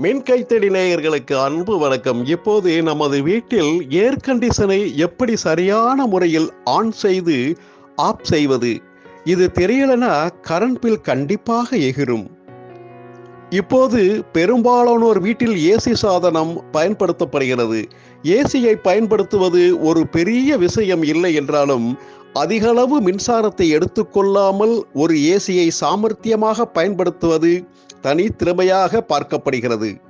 மின் கைத்தடி நேயர்களுக்கு அன்பு வணக்கம். இப்போது நமது வீட்டில் ஏர் கண்டிஷனை எப்படி சரியான முறையில் ஆன் செய்து ஆஃப் செய்வது? இது தெரியலனா கரண்ட் பில் கண்டிப்பாக எகிரும். இப்போது பெரும்பாலானோர் வீட்டில் ஏசி சாதனம் பயன்படுத்தப்படுகிறது. ஏசியை பயன்படுத்துவது ஒரு பெரிய விஷயம் இல்லை என்றாலும் அதிகளவு மின்சாரத்தை எடுத்துக்கொள்ளாமல் ஒரு ஏசியை சாமர்த்தியமாக பயன்படுத்துவது தனித்திறமையாக பார்க்கப்படுகிறது.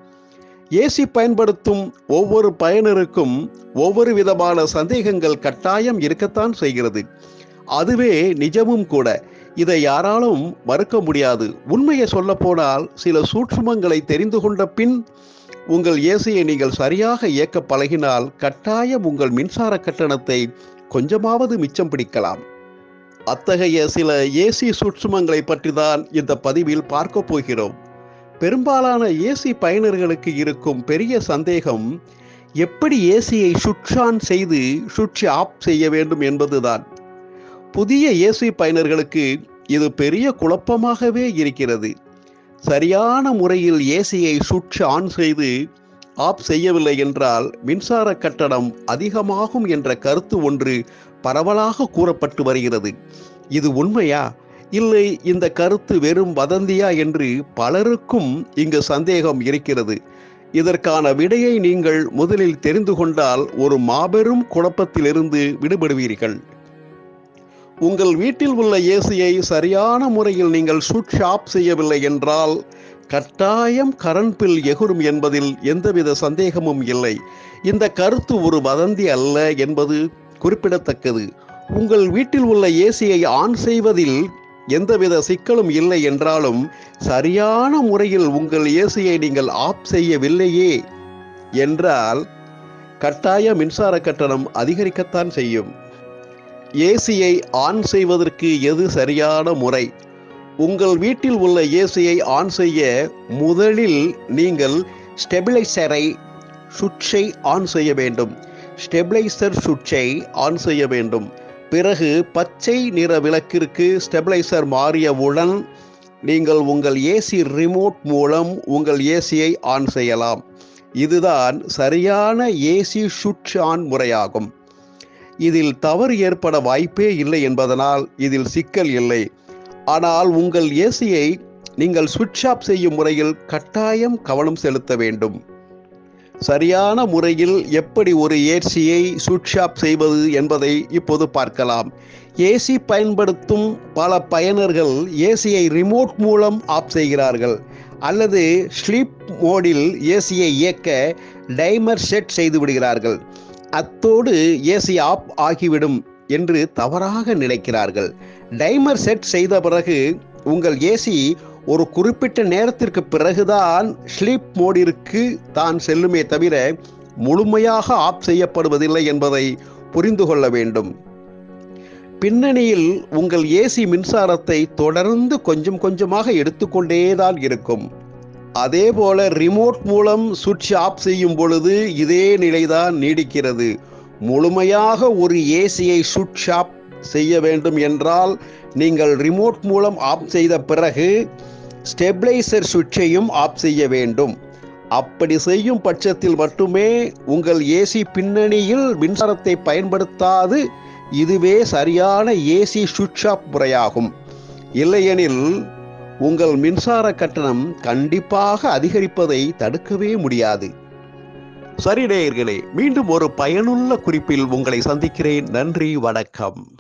ஏசி பயன்படுத்தும் ஒவ்வொரு பயனருக்கும் ஒவ்வொரு விதமான சந்தேகங்கள் கட்டாயம் இருக்கத்தான் செய்கிறது. அதுவே நிஜமும் கூட. இதை யாராலும் மறுக்க முடியாது. உண்மையை சொல்ல போனால் சில சூட்சுமங்களை தெரிந்து கொண்ட பின் உங்கள் ஏசியை நீங்கள் சரியாக இயக்க பழகினால் கட்டாயம் உங்கள் மின்சார கட்டணத்தை கொஞ்சமாவது மிச்சம் பிடிக்கலாம். அத்தகைய சில ஏசி சூட்சுமங்களை பற்றி தான் இந்த பதிவில் பார்க்க போகிறோம். பெரும்பாலான ஏசி பயனர்களுக்கு இருக்கும் பெரிய சந்தேகம் எப்படி ஏசியை சுவிட்ச் ஆன் செய்து சுவிட்ச் ஆஃப் செய்ய வேண்டும் என்பதுதான். புதிய ஏசி பயனர்களுக்கு இது பெரிய குழப்பமாகவே இருக்கிறது. சரியான முறையில் ஏசியை சுவிட்ச் ஆன் செய்து ஆஃப் செய்யவில்லை என்றால் மின்சார கட்டணம் அதிகமாகும் என்ற கருத்து ஒன்று பரவலாக கூறப்பட்டு வருகிறது. இது உண்மையா? இல்லை இந்த கருத்து வெறும் வதந்தியா என்று பலருக்கும் இங்கு சந்தேகம் இருக்கிறது. இதற்கான விடையை நீங்கள் முதலில் தெரிந்து கொண்டால் ஒரு மாபெரும் குழப்பத்திலிருந்து விடுபடுவீர்கள். உங்கள் வீட்டில் உள்ள ஏசியை சரியான முறையில் நீங்கள் சுவிட்ச் ஆஃப் செய்யவில்லை என்றால் கட்டாயம் கரண்பில் எகுரும் என்பதில் எந்தவித சந்தேகமும் இல்லை. இந்த கருத்து ஒரு வதந்தி அல்ல என்பது குறிப்பிடத்தக்கது. உங்கள் வீட்டில் உள்ள ஏசியை ஆன் செய்வதில் எந்தவித சிக்கலும் இல்லை என்றாலும் சரியான முறையில் உங்கள் ஏசியை நீங்கள் ஆஃப் செய்யவில்லையே என்றால் கட்டாய மின்சார கட்டணம் அதிகரிக்கத்தான் செய்யும். ஏசியை ஆன் செய்வதற்கு எது சரியான முறை? உங்கள் வீட்டில் உள்ள ஏசியை ஆன் செய்ய முதலில் நீங்கள் ஸ்டெபிளைசரை சுவிட்சை ஆன் செய்ய வேண்டும். ஸ்டெபிளைசர் சுவிட்சை ஆன் செய்ய வேண்டும். பிறகு பச்சை நிற விளக்கிற்கு ஸ்டெபிளைசர் மாறியவுடன் நீங்கள் உங்கள் ஏசி ரிமோட் மூலம் உங்கள் ஏசியை ஆன் செய்யலாம். இதுதான் சரியான ஏசி சுவிட்ச் ஆன் முறையாகும். இதில் தவறு ஏற்பட வாய்ப்பே இல்லை என்பதனால் இதில் சிக்கல் இல்லை. ஆனால் உங்கள் ஏசியை நீங்கள் சுவிட்ச் ஆஃப் செய்யும் முறையில் கட்டாயம் கவனம் செலுத்த வேண்டும். சரியான முறையில் எப்படி ஒரு ஏசியை சுவிட்ச் ஆஃப் செய்வது என்பதை இப்போது பார்க்கலாம். ஏசி பயன்படுத்தும் பல பயனர்கள் ஏசியை ரிமோட் மூலம் ஆஃப் செய்கிறார்கள். அல்லது ஸ்லீப் மோடில் ஏசியை இயக்க டைமர் செட் செய்து விடுகிறார்கள். அத்தோடு ஏசி ஆஃப் ஆகிவிடும் என்று தவறாக நினைக்கிறார்கள். டைமர் செட் செய்த பிறகு உங்கள் ஏசி ஒரு குறிப்பிட்ட நேரத்திற்கு பிறகுதான் ஸ்லீப் மோடிற்கு தான் செல்லுமே தவிர முழுமையாக ஆஃப் செய்யப்படுவதில்லை என்பதை புரிந்து கொள்ள வேண்டும். பின்னணியில் உங்கள் ஏசி மின்சாரத்தை தொடர்ந்து கொஞ்சம் கொஞ்சமாக எடுத்துக்கொண்டேதான் இருக்கும். அதே போல ரிமோட் மூலம் சுவிட்ச் ஆஃப் செய்யும் பொழுது இதே நிலைதான் நீடிக்கிறது. முழுமையாக ஒரு ஏசியை சுவிட்ச் ஆஃப் செய்ய வேண்டும் என்றால் நீங்கள் ரிமோட் மூலம் ஆஃப் செய்த பிறகு ஸ்டெபிளைசர் சுவிட்சையும் ஆஃப் செய்ய வேண்டும். அப்படி செய்யும் பட்சத்தில் மட்டுமே உங்கள் ஏசி பின்னணியில் மின்சாரத்தை பயன்படுத்தாது. இதுவே சரியான ஏசி சுவிட்ச் ஆஃப் முறையாகும். இல்லையெனில் உங்கள் மின்சார கட்டணம் கண்டிப்பாக அதிகரிப்பதை தடுக்கவே முடியாது. சரி நேயர்களே மீண்டும் ஒரு பயனுள்ள குறிப்பில் உங்களை சந்திக்கிறேன். நன்றி வணக்கம்.